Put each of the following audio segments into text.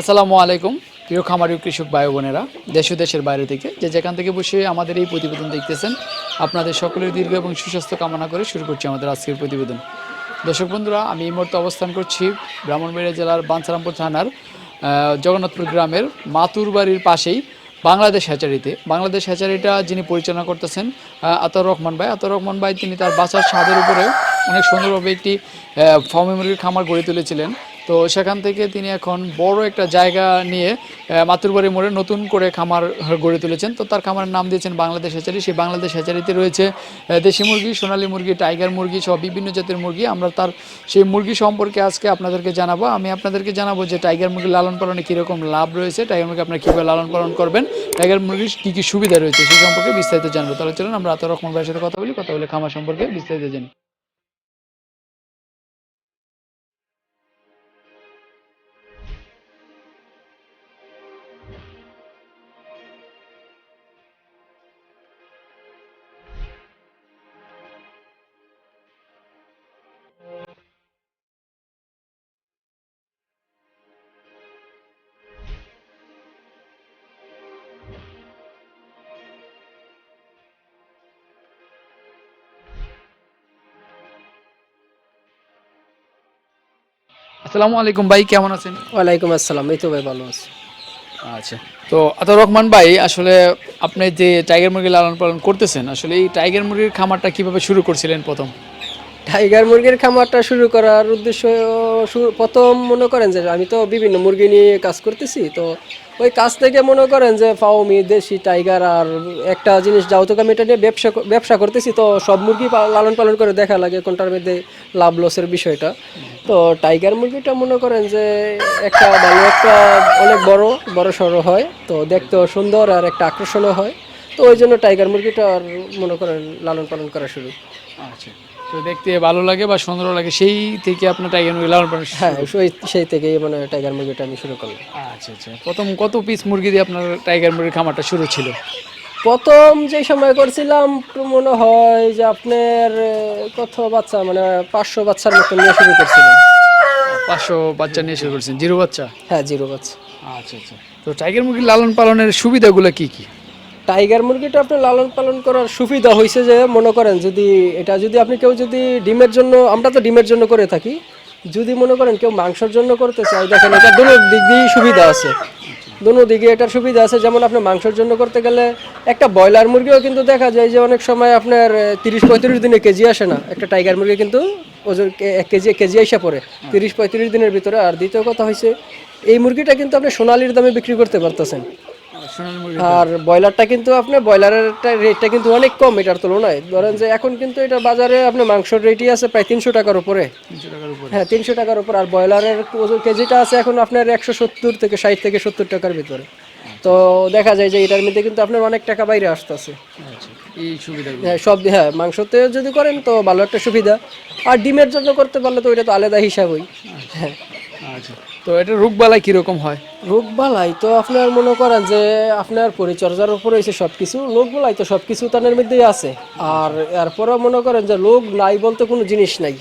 আসসালামু আলাইকুম, প্রিয় খামারি কৃষক ভাই বোনেরা, দেশ দেশের বাইরে থেকে যে যেখান থেকে বসে আমাদের এই প্রতিবেদন দেখতেছেন, আপনাদের সকলের দীর্ঘ এবং সুস্বাস্থ্য কামনা করে শুরু করছি আমাদের আজকের প্রতিবেদন। দর্শক বন্ধুরা, আমি এই মুহূর্তে অবস্থান করছি ব্রাহ্মণবাড়িয়া জেলার বাঞ্ছারামপুর থানার জগন্নাথপুর গ্রামের মাতুর বাড়ির পাশেই বাংলাদেশ হ্যাচারিতে। বাংলাদেশ হ্যাচারিটা যিনি পরিচালনা করতেছেন আতর রহমান ভাই। আতর রহমান ভাই তিনি তার বাসার ছাদের উপরে অনেক সুন্দরভাবে একটি ফার্মি খামার গড়ে তুলেছিলেন। তো সেখান থেকে তিনি এখন বড় একটা জায়গা নিয়ে আহ, মাতুরবাড়ি মোড়ে নতুন করে খামার গড়ে তুলেছেন। তো তার খামারের নাম দিয়েছেন বাংলাদেশ হ্যাচারি। সেই বাংলাদেশ হ্যাচারিতে রয়েছে দেশি মুরগি সোনালী মুরগি টাইগার মুরগি সহ বিভিন্ন জাতের মুরগি। আমরা তার সেই মুরগি সম্পর্কে আজকে আপনাদেরকে জানাব। আমি আপনাদেরকে জানাব যে টাইগার মুরগি লালন পালনে কীরকম লাভ রয়েছে। টাইগার মুরগি আপনারা কীভাবে লালন পালন করবেন? টাইগার মুরগির কী কী সুবিধা রয়েছে সেই সম্পর্কে বিস্তারিত জানব। তাহলে চলুন আমরা আতর রহমান ভাইয়ের সাথে কথা বলি কথা বলে খামার সম্পর্কে বিস্তারিত জানি। আসসালামু আলাইকুম ভাই কেমন আছেন? ওয়ালাইকুম আসসালাম এই তো ভাই ভালো আছি। আচ্ছা তো আতর রহমান ভাই আসলে আপনি যে টাইগার মুরগি লালন পালন করতেছেন আসলে এই টাইগার মুরগির খামারটা কীভাবে শুরু করছিলেন প্রথম? টাইগার মুরগির খামারটা শুরু করার উদ্দেশ্য প্রথম মনে করেন যে আমি তো বিভিন্ন মুরগি নিয়ে কাজ করতেছি, তো ওই কাজ থেকে মনে করেন যে ফাউমি দেশি টাইগার আর একটা জিনিস যৌতুক আমি এটা নিয়ে ব্যবসা ব্যবসা করতেছি, তো সব মুরগি লালন পালন করে দেখা লাগে কোনটার মধ্যে লাভ লসের বিষয়টা। তো টাইগার মুরগিটা মনে করেন যে একটা ভালো, একটা অনেক বড় বড় সড়ো হয়, তো দেখতেও সুন্দর আর একটা আকর্ষণও হয়। তো ওই জন্য টাইগার মুরগিটা আর মনে করেন লালন পালন করা শুরু। আচ্ছা। তো দেখতে ভালো লাগে বা সুন্দর লাগে সেই থেকে আপনার টাইগার মুরগি লালন পালন হ্যাঁ সেই সেই থেকেই মানে টাইগার মুরগিটা আমি শুরু করলাম। আচ্ছা আচ্ছা। প্রথম কত পিস মুরগি দিয়ে আপনার টাইগার মুরগির খামারটা শুরু ছিল? প্রথম যে সময় করছিলাম মনে হয় যে আপনার কত বাচ্চা মানে পাঁচশো বাচ্চার মতো নিয়ে শুরু করছিলাম। পাঁচশো বাচ্চা নিয়ে শুরু করছেন জিরো বাচ্চা? হ্যাঁ জিরো বাচ্চা। আচ্ছা আচ্ছা। তো টাইগার মুরগির লালন পালনের সুবিধাগুলো কি কি? টাইগার মুরগিটা আপনি লালন পালন করার সুবিধা হয়েছে যে, মনে করেন যদি এটা যদি আপনি কেউ যদি ডিমের জন্য, আমরা তো ডিমের জন্য করে থাকি, যদি মনে করেন কেউ মাংসের জন্য করতে চায়, দেখেন এটা দুটো দিক দিয়েই সুবিধা আছে। দুটো দিকে এটার সুবিধা আছে, যেমন আপনি মাংসের জন্য করতে গেলে একটা ব্রয়লার মুরগিও কিন্তু দেখা যায় যে অনেক সময় আপনার তিরিশ পঁয়ত্রিশ দিনে কেজি আসে না। একটা টাইগার মুরগি কিন্তু ওজন এক কেজি কেজি এসে পড়ে। তিরিশ পঁয়ত্রিশ দিনের ভিতরে। আর দ্বিতীয় কথা হয়েছে এই মুরগিটা কিন্তু আপনি সোনালির দামে বিক্রি করতে পারতেছেন। আর ব্রয়লারটা কিন্তু আপনি ব্রয়লারের রেটটা কিন্তু অনেক কম এটার তুলনায়। ধরেন যে এখন কিন্তু এটা বাজারে আপনার মাংসর রেটই আছে প্রায় তিনশো টাকার উপরে। হ্যাঁ তিনশো টাকার উপর। আর ব্রয়লারের কেজিটা আছে এখন আপনার একশো সত্তর থেকে ষাট থেকে সত্তর টাকার ভিতরে। তো দেখা যায় যে এটার মধ্যে কিন্তু আপনার অনেক টাকা বাইরে আসতেছে। আচ্ছা হ্যাঁ সব হ্যাঁ মাংসতে যদি করেন তো ভালো একটা সুবিধা। আর ডিমের জন্য করতে পারলে তো ওইটা তো আলাদা হিসাবই। হ্যাঁ। আচ্ছা। তো এটা রোগবালাই কীরকম হয়? রোগ বালাই তো আপনার মনে করেন যে আপনার পরিচর্যার উপর হয়েছে সব কিছু রোগ বালাই তো সব কিছু তাদের মধ্যেই আছে। আর এরপরেও মনে করেন যে রোগ নাই বলতে কোনো জিনিস নাই।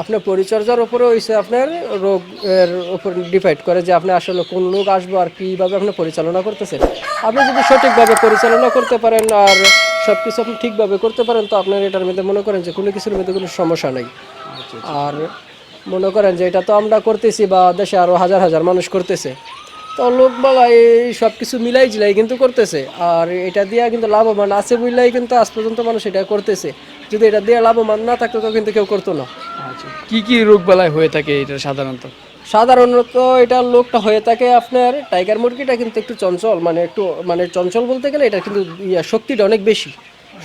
আপনার পরিচর্যার উপরে হয়েছে আপনার রোগ এর উপর ডিপেন্ড করে যে আপনি আসলে কোন রোগ আসব আর কীভাবে আপনি পরিচালনা করতেছেন। আপনি যদি সঠিকভাবে পরিচালনা করতে পারেন আর সব কিছু আপনি ঠিকভাবে করতে পারেন তো আপনার এটার মধ্যে মনে করেন যে কোনো কিছুর মধ্যে কোনো সমস্যা নাই। আর মনে করেন যে এটা তো আমরা করতেছি বা দেশে আরও হাজার হাজার মানুষ করতেছে। তো লোক বলা এই সব কিছু মিলাই জিলাই কিন্তু করতেছে। আর এটা দিয়ে কিন্তু লাভবান আছে বুঝলাই কিন্তু আজ পর্যন্ত মানুষ এটা করতেছে। যদি এটা দিয়ে লাভবান না থাকতো তো কিন্তু কেউ করতো না। আচ্ছা কি রোগ রোগবালাই হয়ে থাকে এটা সাধারণত? সাধারণত এটা লোকটা হয়ে থাকে আপনার টাইগার মুরগিটা কিন্তু একটু চঞ্চল মানে একটু মানে চঞ্চল বলতে গেলে এটা কিন্তু ইয়া, শক্তিটা অনেক বেশি।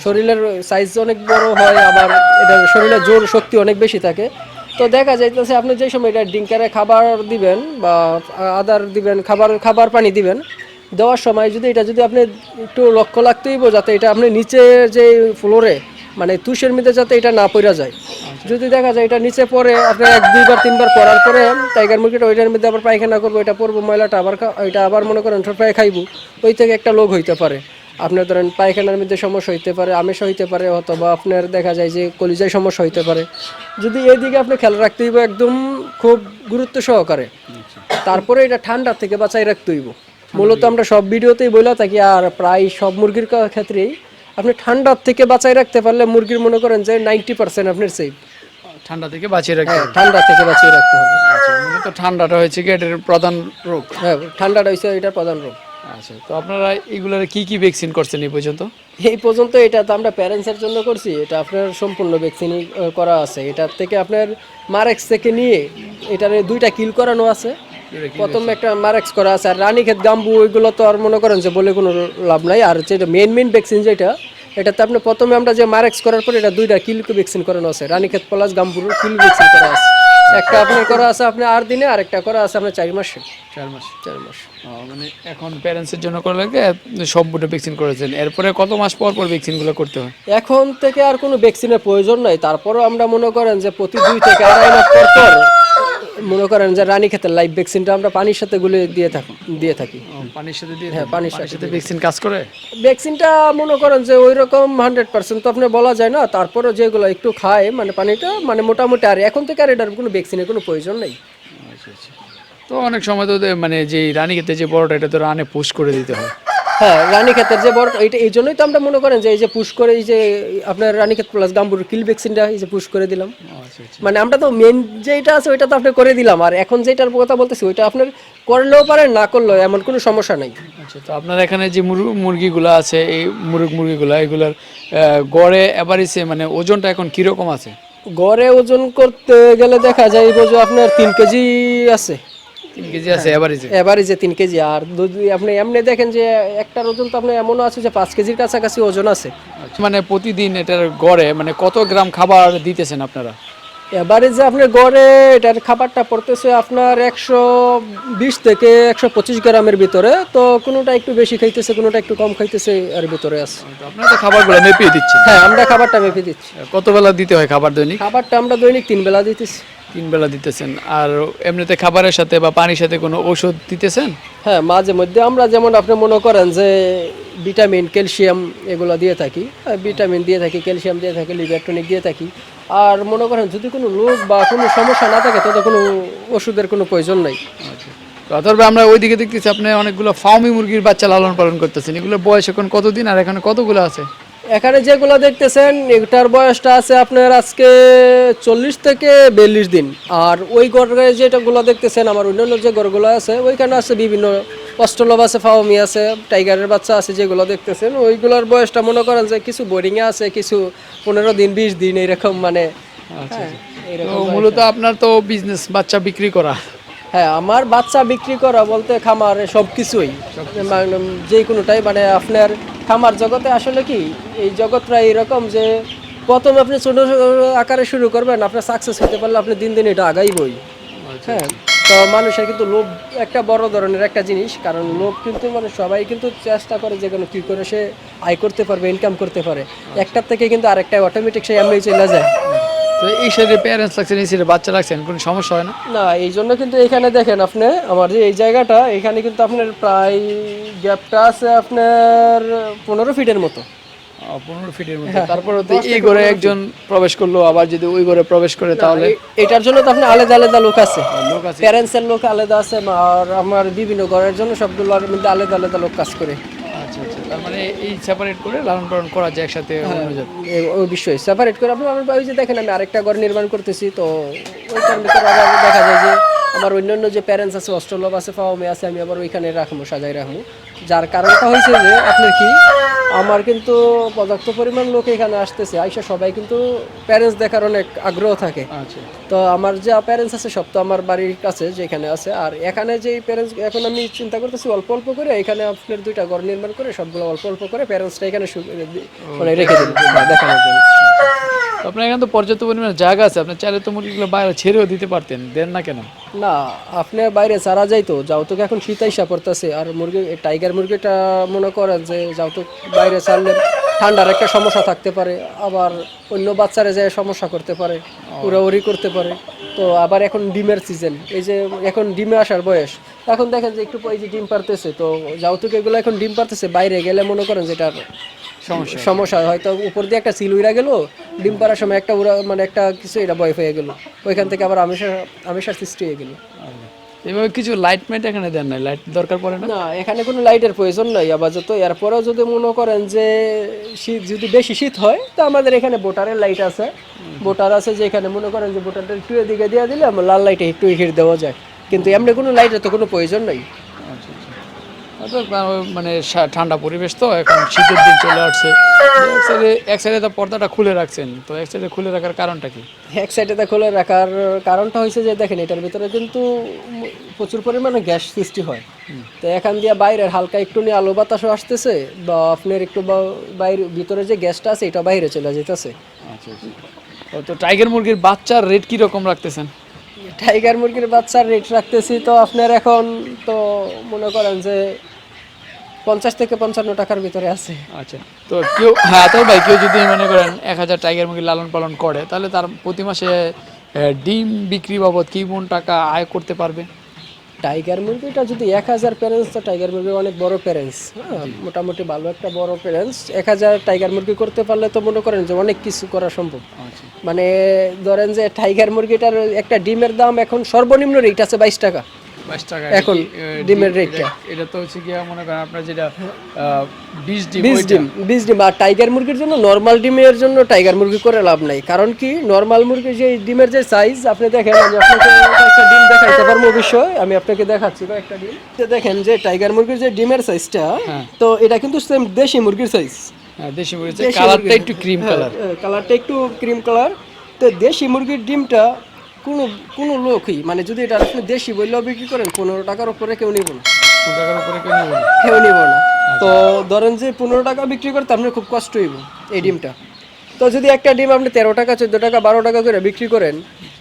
শরীরের সাইজ অনেক বড় হয় আবার এটা শরীরের জোর শক্তি অনেক বেশি থাকে। তো দেখা যাইতেছে আপনি যে সময় এটা ডিঙ্কারে খাবার দিবেন বা আদার দিবেন, খাবার খাবার পানি দিবেন, দেওয়ার সময় যদি এটা যদি আপনি একটু লক্ষ্য রাখতেই যাতে এটা আপনি নিচে যে ফ্লোরে মানে তুষের মধ্যে যাতে এটা না পড়া যায়। যদি দেখা যায় এটা নিচে পড়ে আপনার এক, দুইবার, তিনবার পড়ার পরে টাইগার মুরগিটা ওইটার মধ্যে আবার পায়খানা করব, এটা পড়ব ময়লাটা আবার ওইটা আবার মনে করেন ঠোঁট পায়ে খাইবো, ওই থেকে একটা লোক হইতে পারে। আপনার ধরেন পায়খানার মধ্যে সমস্যা হইতে পারে আমেশা হইতে পারে অথবা আপনার দেখা যায় যে কলিজায় সমস্যা হইতে পারে। যদি এদিকে আপনি খেয়াল রাখতে হইব একদম খুব গুরুত্ব সহকারে। তারপরে এটা ঠান্ডা থেকে বাঁচাই রাখতে হইব। মূলত আমরা সব ভিডিওতেই বলে থাকি আর প্রায় সব মুরগির ক্ষেত্রেই আপনি ঠান্ডার থেকে বাঁচাই রাখতে পারলে মুরগির মনে করেন যে নাইনটি পার্সেন্ট আপনার সেফ ঠান্ডা থেকে বাঁচিয়ে রাখতে হবে। ঠান্ডা থেকে বাঁচিয়ে রাখতে হবে। আচ্ছা ঠান্ডাটা হয়েছে কি এটার প্রধান রোগ? হ্যাঁ ঠান্ডাটা হচ্ছে এটা প্রধান রোগ। আচ্ছা তো আপনারা এগুলার কি কি ভ্যাকসিন করছেন এই পর্যন্ত? এই পর্যন্ত এটা তো আমরা প্যারেন্টসের জন্য করছি এটা আপনার সম্পূর্ণ ভ্যাকসিনই করা আছে। এটার থেকে আপনার মারেক্স থেকে নিয়ে এটার দুইটা কিল করানো আছে। প্রথম একটা মারেক্স করা আছে আর রানীক্ষেত গাম্বু ওইগুলো তো আর মনে করেন যে বলে কোনো লাভ নাই। আর যেটা মেন মেন ভ্যাকসিন যেটা এটাতে আপনি প্রথমে আমরা যে মারেক্স করার পর এটা দুইটা কিল ভ্যাকসিন করানো আছে। Ranikhet plus Gumboro kill vaccine করা আছে। একটা আপনার করা আছে আপনি আট দিনে আর একটা করা আছে আপনার চার মাসে। চার মাস। চার মাস। মানে এখন প্যারেন্টসের জন্য করে লাগে সব বুটে ভ্যাকসিন করেছেন? এরপরে কত মাস পর পর ভ্যাকসিনগুলো করতে হয়? এখন থেকে আর কোনো ভ্যাকসিনের প্রয়োজন নাই। তারপরও আমরা মনে করেন যে প্রতি দুই থেকে আড়াই মাস পর পর মনে করেন যে রানী ক্ষেতের লাইভ ভ্যাকসিনটা আমরা পানির সাথে গুলে দিয়ে থাকি দিয়ে থাকি। পানির সাথে দিয়ে হ্যাঁ পানির সাথে ভ্যাকসিন কাজ করে? ভ্যাকসিনটা মনে করেন যে ওই রকম হান্ড্রেড পার্সেন্ট তো আপনি বলা যায় না তারপরে যেগুলো একটু খায় মানে পানিটা মানে মোটামুটি আর এখন থেকে আর এটার কোনো ভ্যাকসিনের কোনো প্রয়োজন নেই। আচ্ছা আচ্ছা। তো অনেক সময় তো মানে যে রানী খেতে যে বড়টা এটা তো রানে পুশ করে দিতে হয়। হ্যাঁ রানী ক্ষেতের যে বড় এটা এই জন্যই তো আমরা মনে করেন যে এই যে পুশ করে এই যে আপনার রানী ক্ষেত প্লাস গাম্বুর কিল ভ্যাকসিনটা এই যে পুশ করে দিলাম। আচ্ছা আচ্ছা। মানে আমরা তো মেন যেটা আছে ওইটা তো আপনি করে দিলাম। আর এখন যেটার কথা বলতেছি ওইটা আপনার করলেও পারেন না করলেও এমন কোনো সমস্যা নাই। আচ্ছা তো আপনার এখানে যে মুরগ মুরগিগুলো আছে এই মুরগ মুরগিগুলো এগুলোর গড়ে এভারেজে মানে ওজনটা এখন কীরকম আছে? গড়ে ওজন করতে গেলে দেখা যায় যে আপনার তিন কেজি আছে। তিন কেজি আছে এভারেজে আর যদি আপনি এমনি দেখেন যে একটার ওজন তো আপনার এমনও আছে যে কেজির কাছাকাছি ওজন আছে। মানে প্রতিদিন এটার গড়ে মানে কত গ্রাম খাবার দিতেছেন আপনারা? আপনার গড়ে এটার খাবারটা পড়তেছে আপনার একশো বিশ থেকে একশো পঁচিশ গ্রামের ভিতরে। তো কোনোটা একটু বেশি খাইতেছে কোনোটা একটু কম খাইতেছে এর ভিতরে আছে। তো আপনারা তো খাবারগুলো মেপিয়ে দিচ্ছেন। হ্যাঁ আমরা খাবারটা মেপে দিচ্ছি। কত বেলা দিতে হয় খাবার দৈনিক? খাবারটা আমরা দৈনিক তিন বেলা দিতেছি। তিন বেলা দিতেছেন। আর এমনিতে খাবারের সাথে বা পানির সাথে কোনো ওষুধ দিতেছেন? হ্যাঁ মাঝে মধ্যে আমরা যেমন আপনি মনে করেন যে ভিটামিন ক্যালসিয়াম এগুলো দিয়ে থাকি। হ্যাঁ, ভিটামিন দিয়ে থাকি ক্যালসিয়াম দিয়ে থাকি লিভার টনিক দিয়ে থাকি। আর মনে করেন যদি কোনো রোগ বা কোনো সমস্যা না থাকে তাতে কোনো ওষুধের কোনো প্রয়োজন নাই। তো অথবা আমরা ওইদিকে দেখতেছি আপনি অনেকগুলো ফার্মি মুরগির বাচ্চা লালন পালন করতেছেন। এগুলো বয়স এখন কতদিন আর এখানে কতগুলো আছে? এখানে যেগুলো দেখতেছেন এটার বয়সটা আছে আপনার আজকে চল্লিশ থেকে বিয়াল্লিশ দিন। আর ওই গড়ে যেটাগুলো দেখতেছেন আমার অন্যান্য যে গড়গুলো আছে ওইখানে আছে বিভিন্ন অস্ট্রলভ আছে ফাওমি আছে টাইগারের বাচ্চা আছে যেগুলো দেখতেছেন ওইগুলোর বয়সটা মনে করেন যে কিছু বোরিংয়ে আছে কিছু পনেরো দিন বিশ দিন এরকম মানে হ্যাঁ, মূলত আপনার তো বিজনেস বাচ্চা বিক্রি করা। হ্যাঁ আমার বাচ্চা বিক্রি করা বলতে খামার সব কিছুই মানে যে কোনোটাই মানে আপনার খামার জগতে আসলে কি এই জগৎ প্রায় এরকম যে প্রথম আপনি ছোটো আকারে শুরু করবেন আপনার সাকসেস হতে পারলে আপনি দিন দিন এটা আগাইবই। হ্যাঁ তো মানুষের কিন্তু লোভ একটা বড় ধরনের একটা জিনিস কারণ লোভ কিন্তু মানে সবাই কিন্তু চেষ্টা করে যে কোনো কী করে সে আয় করতে পারবে ইনকাম করতে পারে। একটার থেকে কিন্তু আরেকটা অটোমেটিক সে এমনি চলে যায়। তো এই সাইডে প্যারেন্টস লাগছেন এই সাইডে বাচ্চা লাগছেন কোনো সমস্যা হয় না? না এই জন্য কিন্তু এখানে দেখেন আপনি আমার যে এই জায়গাটা এখানে কিন্তু আপনার প্রায় গ্যাপটা আছে আপনার পনেরো ফিটের মতো। পনেরো ফিটের মধ্যে তারপরে তো এই ঘরে একজন প্রবেশ করল আবার যদি ওই ঘরে প্রবেশ করে তাহলে? এটার জন্য তো আপনার আলাদা আলাদা লোক আছে। লোক আছে। প্যারেন্টসের লোক আলাদা আছে আর আমার বিভিন্ন ঘরের জন্য সবগুলোর মধ্যে আলাদা আলাদা লোক কাজ করে। তার মানে এই সেপারেট করে লালন পালন করা যায় একসাথে অবশ্যই বিষয় সেপারেট করে। আপনি আমার যে দেখেন আমি আরেকটা ঘর নির্মাণ করতেছি তো দেখা যায় যে আমার অন্যান্য যে প্যারেন্টস আছে অস্ট্রলভ আছে ফাওমে আছে আমি আবার ওইখানে রাখব সাজাই রাখব। যার কারণটা হয়েছে যে আপনার কি আমার কিন্তু পর্যাপ্ত পরিমাণ লোক এখানে আসতেছে আইসা সবাই কিন্তু প্যারেন্টস দেখার অনেক আগ্রহ থাকে। আচ্ছা। তো আমার যে প্যারেন্টস আছে সব তো আমার বাড়ির কাছে যেখানে আছে আর এখানে যে প্যারেন্টস এখন আমি চিন্তা করতেছি অল্প অল্প করে এখানে আপনার দুইটা ঘর নির্মাণ করে সবগুলো অল্প অল্প করে প্যারেন্টসটা এখানে মানে রেখে দিন দেখানোর জন্য। আপনার এখানে তো পর্যাপ্ত পরিমাণে জায়গা আছে আপনি চাইলে তো মুরগিগুলো বাইরে ছেড়েও দিতে পারতেন দেন না কেন? না আপনি বাইরে ছাড়া যাইতো যাও তো এখন শীত আইসা পড়তেছে আর মুরগি টাইগার মুরগিটা মনে করেন যে যাও তো বাইরে ছাড়লে ঠান্ডার একটা সমস্যা থাকতে পারে আবার অন্য বাচ্চারা যায় সমস্যা করতে পারে উড়াউড়ি করতে পারে তো আবার এখন ডিমের সিজন এই যে এখন ডিমে আসার বয়স এখন দেখেন যে একটু এই যে ডিম পারতেছে তো যৌতুক এগুলো এখন ডিম পারতেছে বাইরে গেলে মনে করেন যেটা সমস্যা সমস্যা হয়তো উপর দিয়ে একটা সিল উড়া গেল ডিম পাড়ার সময় একটা উড়া মানে একটা কিছু এটা বয় হয়ে গেলো। ওইখান থেকে আবার আমিষার আমিষার সৃষ্টি হয়ে গেলো। এভাবে কিছু লাইট মাইট এখানে দেন নাই? লাইট দরকার পড়ে না? না এখানে কোনো লাইটের প্রয়োজন নাই আপাতত। এরপরেও যদি মনে করেন যে শীত যদি বেশি শীত হয় তো আমাদের এখানে বোটারের লাইট আছে। বোটার আছে যে এখানে মনে করেন যে বোটারটা একটু এদিকে দিয়ে দিলে আমার লাল লাইটে একটু হিট দেওয়া যায়। কিন্তু এমনি কোনো লাইটের তো কোনো প্রয়োজন নাই আচ্ছা আচ্ছা অর্থাৎ, আহ, মানে ঠান্ডা পরিবেশ তো এখন শীতের দিন চলে আসছে। এক সাইডে এক সাইডে তো পর্দাটা খুলে রাখছেন তো এক সাইডে খুলে রাখার কারণটা কি? এক সাইডে তো খুলে রাখার কারণটা হয়েছে যে দেখেন এটার ভিতরে কিন্তু প্রচুর পরিমাণে গ্যাস সৃষ্টি হয়। তো এখান দিয়ে বাইরের হালকা একটু নিয়ে আলো বাতাসও আসতেছে বা আপনার একটু বাইরে ভিতরে যে গ্যাসটা আছে এটা বাইরে চলে যেতেছে আচ্ছা আচ্ছা। তো টাইগার মুরগির বাচ্চার রেট কি রকম রাখতেছেন? টাইগার মুরগির বাচ্চার রেট রাখতেছি তো আপনার এখন তো মনে করেন যে পঞ্চাশ থেকে পঞ্চান্ন টাকার ভিতরে আছে। আচ্ছা তো কেউ হ্যাঁ তো ভাই কেউ যদি মনে করেন এক হাজার টাইগার মুরগি লালন পালন করে তাহলে তার প্রতি মাসে ডিম বিক্রি বাবদ কি মন টাকা আয় করতে পারবে? টাইগার মুরগিটা যদি এক হাজার প্যারেন্টস তো টাইগার মুরগি অনেক বড় প্যারেন্টস হ্যাঁ মোটামুটি ভালো একটা বড় প্যারেন্টস এক হাজার টাইগার মুরগি করতে পারলে তো মনে করেন যে অনেক কিছু করা সম্ভব। আচ্ছা। মানে ধরেন যে টাইগার মুরগিটার একটা ডিমের দাম এখন সর্বনিম্ন রেট আছে বাইশ টাকা। টাকা। এখন ডিমের রেটটা এটা- তো হচ্ছে কি মনে করেন আপনার যেটা বিশ ডিম বিশ ওইটা। ডিম বিশ ডিম। আর টাইগার মুরগির জন্য নর্মাল ডিমের জন্য টাইগার মুরগি করে লাভ নাই। কারণ কি? নর্মাল মুরগির যে ডিমের যে সাইজ আপনি দেখেন আমি আপনাকে একটা ডিম দেখাইতে পারব আমি আপনাকে দেখাচ্ছি একটা ডিম। তো দেখেন যে টাইগার মুরগির যে ডিমের সাইজটা তো এটা কিন্তু সেম দেশি মুরগির সাইজ হ্যাঁ দেশি মুরগি কালারটা একটু ক্রিম কালার কালারটা একটু ক্রিম কালার তো দেশি মুরগির ডিমটা কোনো কোনো লোকই মানে যদি এটা আপনি দেশি বললেও বিক্রি করেন পনেরো টাকার উপরে কেউ নিব না। দু টাকার উপরে কেউ নেবে না। কেউ নিব না। তো ধরেন যে পনেরো টাকা বিক্রি করতে আপনার খুব কষ্ট হইব এই ডিমটা। তো যদি একটা ডিম আপনি তেরো টাকা চোদ্দ টাকা বারো টাকা করে বিক্রি করেন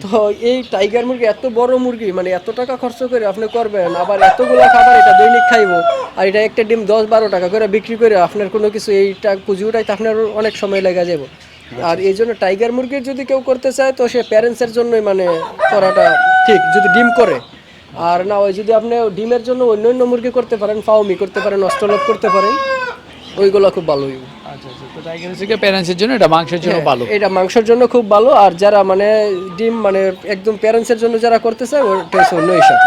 তো এই টাইগার মুরগি এত বড় মুরগি মানে এত টাকা খরচ করে আপনি করবেন আবার এতগুলো খাবার এটা দৈনিক খাইবো আর এটা একটা ডিম দশ বারো টাকা করে বিক্রি করে আপনার কোনো কিছু এইটা পুঁজি উঠাইতে আপনার অনেক সময় লেগে যাব আর এই জন্য টাইগার মুরগির যদি কেউ করতে চায় তো সে প্যারেন্টসের জন্যই মানে করাটা ঠিক যদি ডিম করে। আর না ওই যদি আপনি ডিমের জন্য অন্য অন্য মুরগি করতে পারেন ফাউমি করতে পারেন অস্ট্রলক করতে পারেন ওইগুলো খুব ভালো। আচ্ছা আচ্ছা প্যারেন্টসের জন্য এটা মাংসের জন্য ভালো। এটা মাংসের জন্য খুব ভালো আর যারা মানে ডিম মানে একদম প্যারেন্টসের জন্য যারা করতে চায় ওটা হচ্ছে অন্য হিসাব।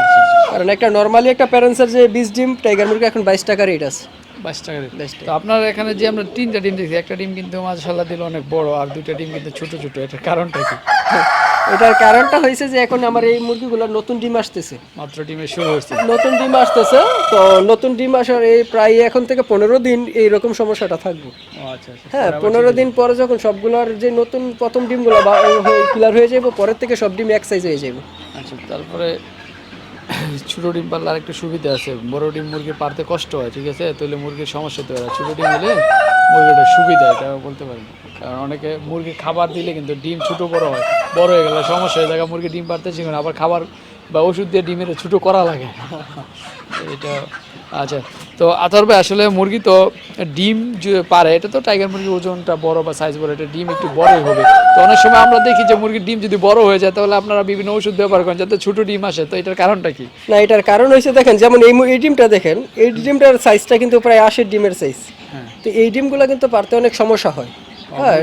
আচ্ছা কারণ একটা নর্মালি একটা প্যারেন্টসের যে বিশ ডিম টাইগার মুরগি এখন বাইশ টাকা রেট আছে। বাইশ টাকা। তো আপনার এখানে যে আমরা তিনটা ডিম দেখছি একটা ডিম কিন্তু মাশাল্লাহ দিল অনেক বড় আর দুইটা ডিম কিন্তু ছোট ছোট এটার কারণটা কি? এটার কারণটা হয়েছে যে এখন আমার এই মুরগিগুলো নতুন ডিম আসতেছে। মাত্র ডিমের শুরু হচ্ছে নতুন ডিম আসতেছে তো নতুন ডিম আসার এই প্রায় এখন থেকে পনেরো দিন এইরকম সমস্যাটা থাকবে। আচ্ছা আচ্ছা। হ্যাঁ পনেরো দিন। পরে যখন সবগুলোর যে নতুন প্রথম ডিমগুলো ক্লিয়ার হয়ে যাবে পরের থেকে সব ডিম এক সাইজ হয়ে যাবে আচ্ছা তারপরে ছোট ডিম পারলে আরেকটা সুবিধা আছে। বড় ডিম মুরগি পারতে কষ্ট হয়, ঠিক আছে? তাহলে মুরগির সমস্যা তো হয় ছোটো ডিম হলে মুরগিটা সুবিধা এটা বলতে পারি কারণ অনেকে মুরগি খাবার দিলে কিন্তু ডিম ছোটো বড় হয়। বড় হয়ে গেলে সমস্যা হয়ে যায়। মুরগি ডিম পারতে শিখে আবার খাবার বা ওষুধ দিয়ে ডিমের ছোটো করা লাগে। এটা আচ্ছা তো আতর ভাই আসলে মুরগি তো ডিম যে পারে এটা তো টাইগার মুরগির ওজনটা বড় বা সাইজ বড় এটা ডিম একটু বড়ই হবে। তো অনেক সময় আমরা দেখি যে মুরগির ডিম যদি বড় হয়ে যায় তাহলে আপনারা বিভিন্ন ওষুধ ব্যবহার করেন যাতে ছোট ডিম আসে। তো এটার কারণটা কি? না এটার কারণ হয়েছে দেখেন যেমন এই এই ডিমটা দেখেন এই ডিমটার সাইজটা কিন্তু প্রায় আশির ডিমের সাইজ হ্যাঁ। তো এই ডিমগুলো কিন্তু পারতে অনেক সমস্যা হয়। হ্যাঁ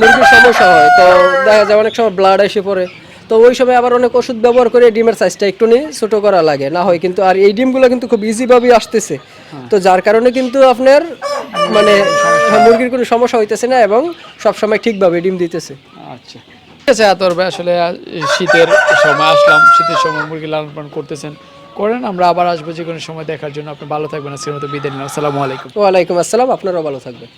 মুরগির সমস্যা। হয়। তো দেখা যায় অনেক সময় ব্লাড এসে পড়ে। তো ওই সময় আবার অনেক ওষুধ ব্যবহার করে ডিমের সাইজটা একটু নিয়ে ছোট করা লাগে। না হয় কিন্তু আর এই ডিমগুলো কিন্তু খুব ইজিভাবেই আসতেছে। তো যার কারণে কিন্তু আপনার মানে মুরগির কোনো সমস্যা হইতেছে না এবং সবসময় ঠিকভাবে ডিম দিতেছে। আচ্ছা। ঠিক আছে আতর ভাই আসলে শীতের সময় আসলাম। শীতের সময় মুরগি লালন পালন করতেছেন। করেন আমরা আবার আসব যে কোনো সময় দেখার জন্য। আপনি ভালো থাকবেন। আজকের মতো বিদায় নিন আসসালামু আলাইকুম। ওয়ালাইকুম আসসালাম। আপনারাও ভালো থাকবেন।